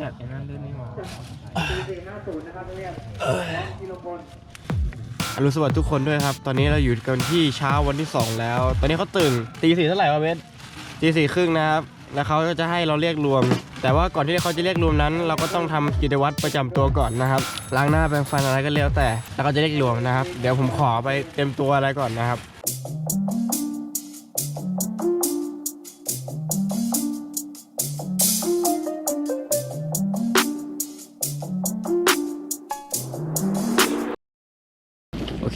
จัดอย่างนั้นด้วยนี่หว่าอรุณสวัสดิ์ทุกคนด้วยครับ ตอนนี้เราอยู่กันที่เช้าวันที่ 2 แล้ว ตอนนี้เขาตื่นตีสี่เท่าไหร่วะเบสตีสี่ครึ่งนะครับ แล้วเขาก็จะให้เราเรียกรวม แต่ว่าก่อนที่เขาจะเรียกรวมนั้น เราก็ต้องทำกิจวัตรประจำตัวก่อนนะครับ ล้างหน้าแปรงฟันอะไรก็แล้วแต่ แล้วก็จะเรียกรวมนะครับ เดี๋ยวผมขอไปเต็มตัวอะไรก่อนนะครับ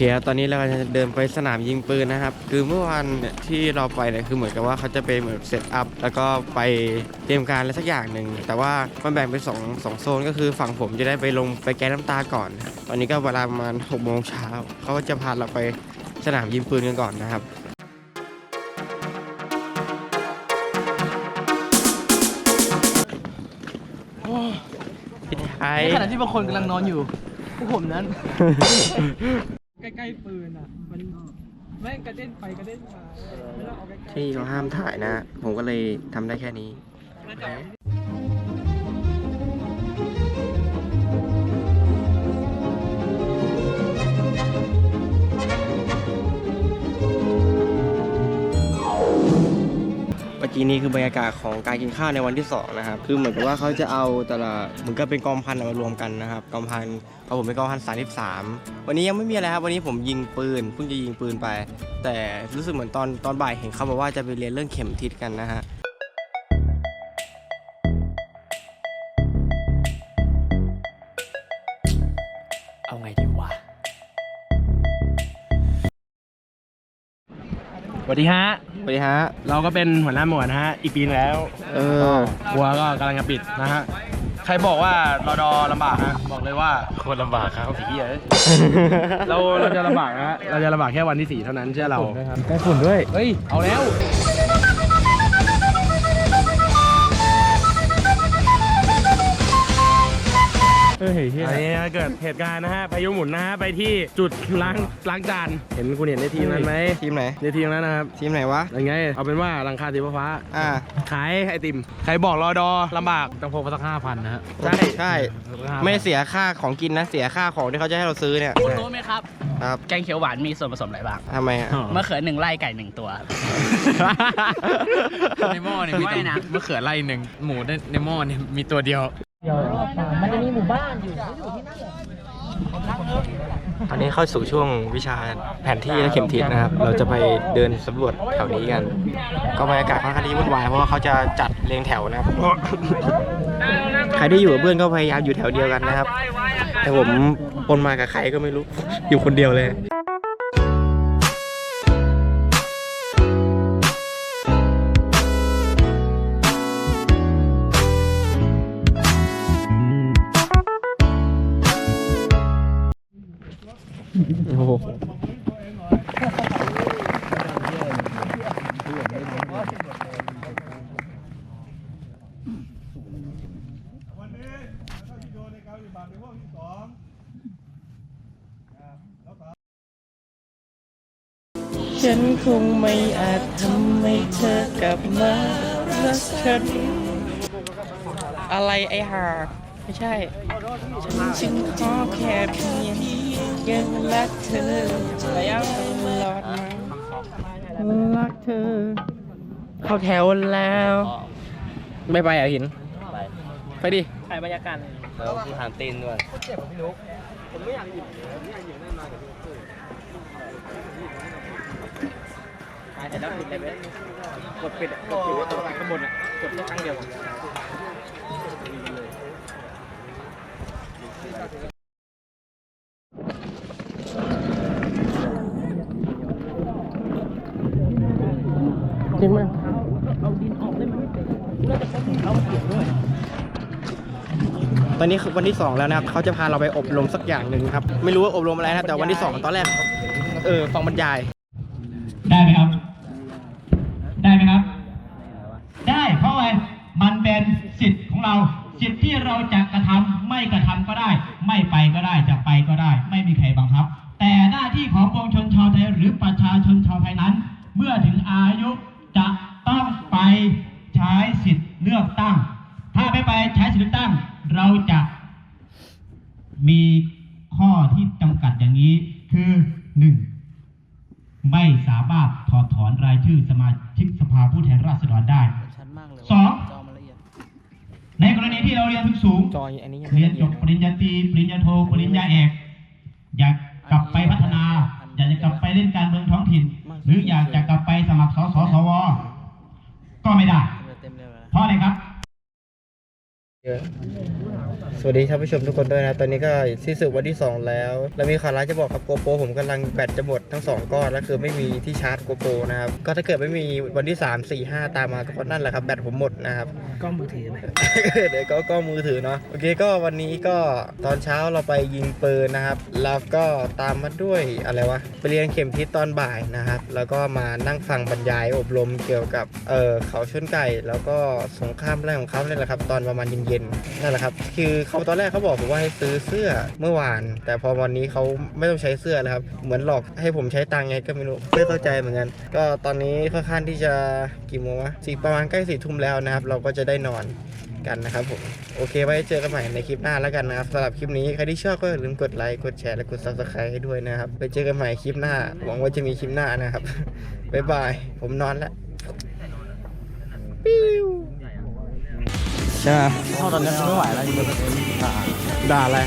เคครับตอนนี้เราจะเดินไปสนามยิงปืนนะครับ คือเมื่อวานเนี่ยที่เราไปเนี่ยคือเหมือนกับว่าเขาจะไปเหมือนเซตอัพแล้วก็ไปเตรียมการอะไรสักอย่างหนึ่งแต่ว่ามันแบ่งเป็นสองสองโซนก็คือฝั่งผมจะได้ไปลงไปแก้น้ำตาก่อนนะครับตอนนี้ก็เวลาประมาณหกโมงเช้าเขาก็จะพาเราไปสนามยิงปืนกันก่อนนะครับพี่ไทยในขณะที่บางคนกำลังนอนอยู่พวกผมนั้น ใกล้ๆปืนอะ มันแม่งกระเด็นไปกระเด็นมาไม่ต้องเอาใกล้ที่เขาห้ามถ่ายนะ ผมก็เลยทำได้แค่นี้เมื่อกี้นี้คือบรรยากาศของการกินข้าวในวันที่สองนะครับคือเหมือนกับว่าเขาจะเอาแต่ละเหมือนกับเป็นกองพันมารวมกันนะครับกองพันเอาผมเป็นกองพันสามสิบสามวันนี้ยังไม่มีอะไรครับวันนี้ผมยิงปืนเพิ่งจะยิงปืนไป แต่รู้สึกเหมือนตอนตอนบ่ายเห็นเขาบอกว่าจะไปเรียนเรื่องเข็มทิศกันนะฮะเอาไงดีวะสวัสดีฮะส วัสดีฮะ เราก็เป็นหัวหน้าหมวดนะฮะ อีกปีนึงแล้วเออครัวก็กำลังจะปิดนะฮะ ใครบอกว่ารอดอลำบากฮะบอกเลยว่าโคตรลำบากครับผีเอ้ยเราเราจะลำบากนะฮะ เราจะลำบากแค่วันที่สี่เท่านั้นเชื่อเรา ได้ฝุ่นด้วย เฮ้ย เอาแล้ว เฮ้ยอันนี้เกิดเหตุการณ์นะฮะพายุหมุนนะฮะไปที่จุดล้างล้างจานเห็นคุณเห็นในทีมนั้นไหมทีมไหนในทีมนั้นนะครับทีมไหนวะยังไง เอาเป็นว่าหลังคาสีฟ้าอ่าๆขายไอติมใครบอกรอดอลำบากต้องพกสักห้าพันนะฮะใช่ใช่ไม่ได้เสียค่าของกินนะเสียค่าของที่เขาจะให้เราซื้อเนี่ยคุณรู้ไหมครับครับแกงเขียวหวานมีส่วนผสมอะไรบ้างทำไมฮะมะเขือหนึ่งไร่ไก่หนึ่งตัวในหม้อเนี่ยมีแต่มะเขือไร่หนึ่งหมูในหม้อเนี่ยมีตัวเดียว ตอนนี้เข้าสู่ช่วงวิชาแผนที่และเข็มทิศนะครับ เราจะไปเดินสำรวจแถวนี้กัน ก็บรรยากาศค่อนข้างที่วุ่นวายเพราะว่าเขาจะจัดเรียงแถวนะครับ ใครได้อยู่กับเพื่อนก็พยายามอยู่แถวเดียวกันนะครับ แต่ผมปนมากับใครก็ไม่รู้ อยู่คนเดียวเลย โอ้โหฉันคงไม่อาจทำให้เธอกลับมารักฉัน อะไรไอ้ห่าไม่ใช่ ฉันขอแค่เพียง ยังรักเธอแล้วตลอดมารักเธอ เข้าแถวแล้วไม่ไปอะหิน ไปดิถ่ายบรรยากาศแล้วคือหางตีนด้วยถ่ายเสร็จแล้วปิดเลยเว้ยกดปิดอะกดปิดไว้ตรงข้างบนอะกดแค่ครั้งเดียว จริงไหมตอนนี้คือวันที่ 2 แล้วนะครับเขาจะพาเราไปอบรมสักอย่างหนึ่งครับ ไม่รู้ว่าอบรมอะไรนะแต่วันที่ 2 ตอนแรก เออฟังบรรยาย ได้ไหมครับ ได้ไหมครับ ได้เพราะอะไรมันเป็นสิทธิ์ของเราสิทธิ์ที่เราจะกระทำไม่กระทำก็ได้ ไม่ไปก็ได้จะไปก็ได้ ไม่มีใครบังคับ แต่หน้าที่ของปวงชนชาวไทยหรือประชาชนชาวไทยนั้น เมื่อถึงอายุ จะต้องไปใช้สิทธิ์เลือกตั้ง ถ้าไม่ไปใช้สิทธิ์เลือกตั้ง เราจะมีข้อที่จำกัดอย่างนี้คือหนึ่งไม่สามารถถอดถอนรายชื่อสมาชิกสภาผู้แทนราษฎรได้ชัดมากเลยสองจอมันละเอียดในกรณีที่เราเรียนสูงๆจออันนี้ยังเรียนจบปริญญาตรีปริญญาโท ปริญญาเอก อยากกลับไปพัฒนา อยากจะกลับไปเล่นการเมืองท้องถิ่น หรืออยากจะกลับไปสมัครสสสว ก็ไม่ได้ เต็มเลยนะ เพราะอะไรครับ สวัสดีท่านผู้ชมทุกคนด้วยนะ ตอนนี้ก็ที่สุดวันที่ 2 แล้ว แล้วมีข่าวร้ายจะบอกครับโกโปรผมกำลังแบตจะหมดทั้ง 2 ก้อน แล้วคือไม่มีที่ชาร์จโกโปรนะครับ ก็ถ้าเกิดไม่มีวันที่ 3 4 5 ตามมาก็นั่นแหละครับ แบตผมหมดนะครับกล้องมือถือไหมเดี๋ยวก็ก็มือถือเนาะ โอเคก็วันนี้ก็ตอนเช้าเราไปยิงปืนนะครับ แล้วก็ตามมาด้วยอะไรวะ ไปเรียนเข็มทิศตอนบ่ายนะครับ แล้วก็มานั่งฟังบรรยายอบรมเกี่ยวกับ เออเขาชนไก่ แล้วก็สงครามอะไรของเขาเนี่ยแหละครับ ตอนประมาณเย็นๆนั่นแหละครับ คือเขาตอนแรกเขาบอกผมว่าให้ซื้อเสื้อเมื่อวาน แต่พอวันนี้เขาไม่ต้องใช้เสื้อแล้วครับ เหมือนหลอกให้ผมใช้ตังค์ไงก็ไม่รู้ไม่เข้าใจเหมือนกัน ก็ตอนนี้ค่อนข้างที่จะกี่โมงวะสี่ประมาณใกล้สี่ทุ่มแล้วนะครับ เราก็จะได้นอนกันนะครับผม โอเค ไว้เจอกันใหม่ในคลิปหน้าแล้วกันนะครับสำหรับคลิปนี้ ใครที่ชอบก็อย่าลืมกดไลค์ กดแชร์ และกด subscribe ให้ด้วยนะครับ ไปเจอกันใหม่คลิปหน้า หวังว่าจะมีคลิปหน้านะครับ บ๊ายบาย ผมนอนแล้ว ใช่ไหมเท่าตอนนี้ไม่ไหวแล้วจริงๆด่าอะไร